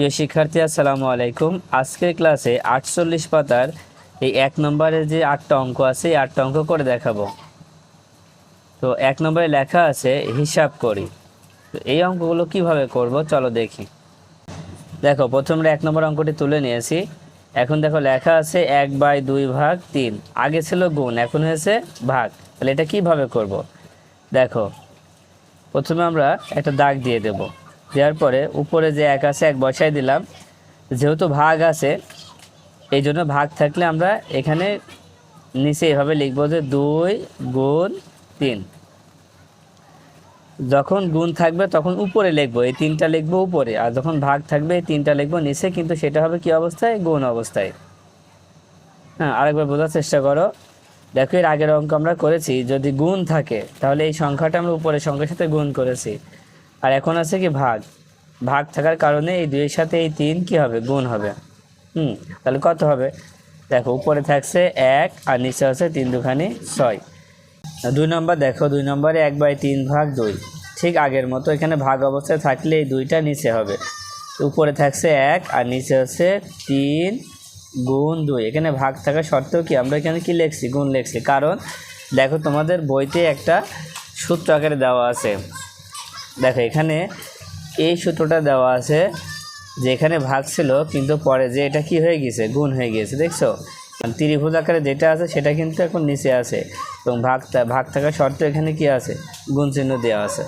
প্রিয় শিক্ষার্থী, আসসালামু আলাইকুম। আজকের ক্লাসে আটচল্লিশ পাতার এই এক নম্বরের যে আটটা অঙ্ক আছে, এই আটটা অঙ্ক করে দেখাবো। তো এক নম্বরে লেখা আছে, হিসাব করি। তো এই অঙ্কগুলো কীভাবে করব, চলো দেখি। দেখো, প্রথমে এক নম্বর অঙ্কটি তুলে নিয়েছি। এখন দেখো, লেখা আছে, এক বাই দুই ভাগ তিন। আগে ছিল গুণ, এখন হয়েছে ভাগ। তাহলে এটা কীভাবে করব? দেখো, প্রথমে আমরা একটা দাগ দিয়ে দেব। দেওয়ার পরে উপরে যে এক আছে, এক বসাই দিলাম। যেহেতু ভাগ আছে, এই জন্য ভাগ থাকলে আমরা এখানে নিচে এভাবে লিখব যে দুই গুণ তিন। যখন গুণ থাকবে তখন উপরে লিখব, এই তিনটা লিখব উপরে। আর যখন ভাগ থাকবে, এই তিনটা লিখব নিচে, কিন্তু সেটা হবে কি অবস্থায়? গুণ অবস্থায়। হ্যাঁ আরেকবার বোঝার চেষ্টা করো। দেখো, এর আগের অঙ্ক আমরা করেছি, যদি গুণ থাকে, তাহলে এই সংখ্যাটা আমরা উপরের সংখ্যার সাথে গুণ করেছি। আর এখন আছে কি ভাগ। ভাগ থাকার কারণে এই দুইয়ের সাথে এই তিন কি হবে? গুণ হবে। হুম, তাহলে কত হবে? দেখো, উপরে থাকছে এক আর নিচে আছে তিন দুখানি ছয়। দুই নম্বর দেখো, দুই নম্বরে এক বাই তিন ভাগ দুই। ঠিক আগের মতো এখানে ভাগ অবস্থায় থাকলে এই দুইটা নিচে হবে। উপরে থাকছে এক আর নিচে হচ্ছে তিন গুণ দুই। এখানে ভাগ থাকা সত্ত্বেও কি? আমরা এখানে কি লিখছি? গুণ লিখছি। কারণ দেখো, তোমাদের বইতে একটা সূত্র আকারে দেওয়া আছে। দেখো, এখানে এই সূত্রটা দেওয়া আছে যে এখানে ভাগ ছিল, কিন্তু পরে যে এটা কি হয়ে গেছে গুণ হয়ে গিয়েছে, দেখছ? আর ত্রিভুজ আকারে যেটা আছে সেটা কিন্তু এখন নিচে আছে। এবং ভাগ ভাগ থাকা শর্ত এখানে কি আছে? গুণ চিহ্ন দেওয়া আছে।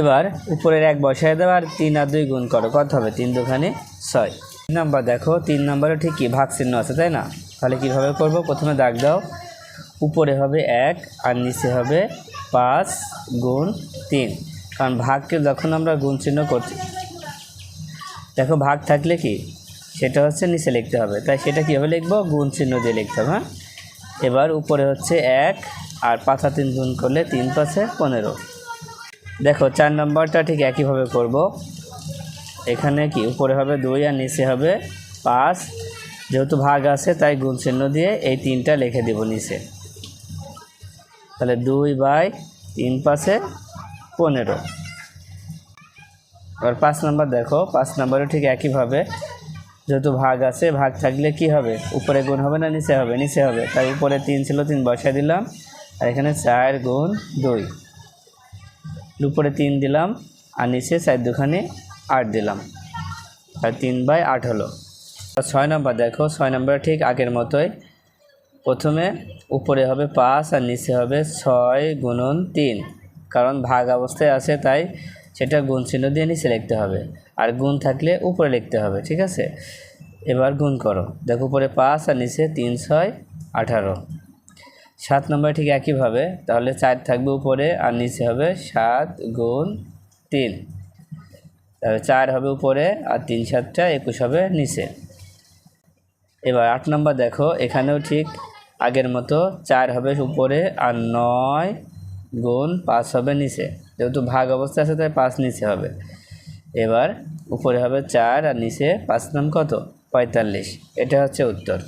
এবার উপরের এক বসায় দাও, আর তিন আর দুই গুণ করো। কত হবে? তিন দুখানে ছয়। তিন নাম্বার দেখো, তিন নাম্বারে ঠিক কি? ভাগ চিহ্ন আছে, তাই না? তাহলে কীভাবে করব? প্রথমে দাগ দাও। উপরে হবে এক, আর নিচে হবে পাঁচ গুণ তিন। কারণ ভাগকে যখন আমরা গুণ চিহ্ন করছি, দেখো ভাগ থাকলে কি? সেটা হচ্ছে নিচে লিখতে হবে। তাই সেটা কীভাবে লিখব? গুণ চিহ্ন দিয়ে লিখতে হবে হ্যাঁ? এবার উপরে হচ্ছে এক, আর পাঁচা তিন গুণ করলে তিন, পাঁচে পনেরো। দেখো, চার নম্বরটা ঠিক একইভাবে করব। এখানে কি? উপরে হবে দুই আর নিচে হবে পাঁচ। যেহেতু ভাগ আছে, তাই গুণ চিহ্ন দিয়ে এই তিনটা লিখে দেব নিচে। তাহলে দুই বাই তিন পাশে পনেরো। এবার পাঁচ নাম্বার দেখো, পাঁচ নাম্বারও ঠিক একইভাবে। যেহেতু ভাগ আছে, ভাগ থাকলে কি হবে? উপরে গুণ হবে না নিচে হবে? নিচে হবে। তাই উপরে তিন ছিল, তিন বসায় দিলাম। আর এখানে চার গুণ দুই। উপরে তিন দিলাম, আর নিচে চার দুখানে আট দিলাম। আর তিন বাই আট হলো। ছয় নম্বর দেখো, ছয় নম্বর ঠিক আগের মতোই। প্রথমে উপরে হবে পাঁচ, আর নিচে হবে ছয় গুণন তিন। কারণ ভাগ অবস্থায় আছে, তাই সেটা গুণ চিহ্ন দিয়ে নিচে লিখতে হবে। আর গুণ থাকলে উপরে লিখতে হবে, ঠিক আছে? এবার গুণ করো। দেখো উপরে পাঁচ আর নিচে তিন, ছয়, আঠারো। সাত নম্বর ঠিক একইভাবে, তাহলে চার থাকবে উপরে আর নিচে হবে সাত গুণ তিন। তাহলে চার হবে উপরে আর তিন সাতটা একুশ হবে নিচে। এবার আট নম্বর দেখো, এখানেও ঠিক আগের মতো চার হবে উপরে আর নয় গুণ পাঁচ হবে নিচে। যেহেতু ভাগ অবস্থা আছে, তাই পাঁচ নিচে হবে। এবার উপরে হবে চার আর নিচে পাঁচ নাম কত? পঁয়তাল্লিশ। এটা হচ্ছে উত্তর।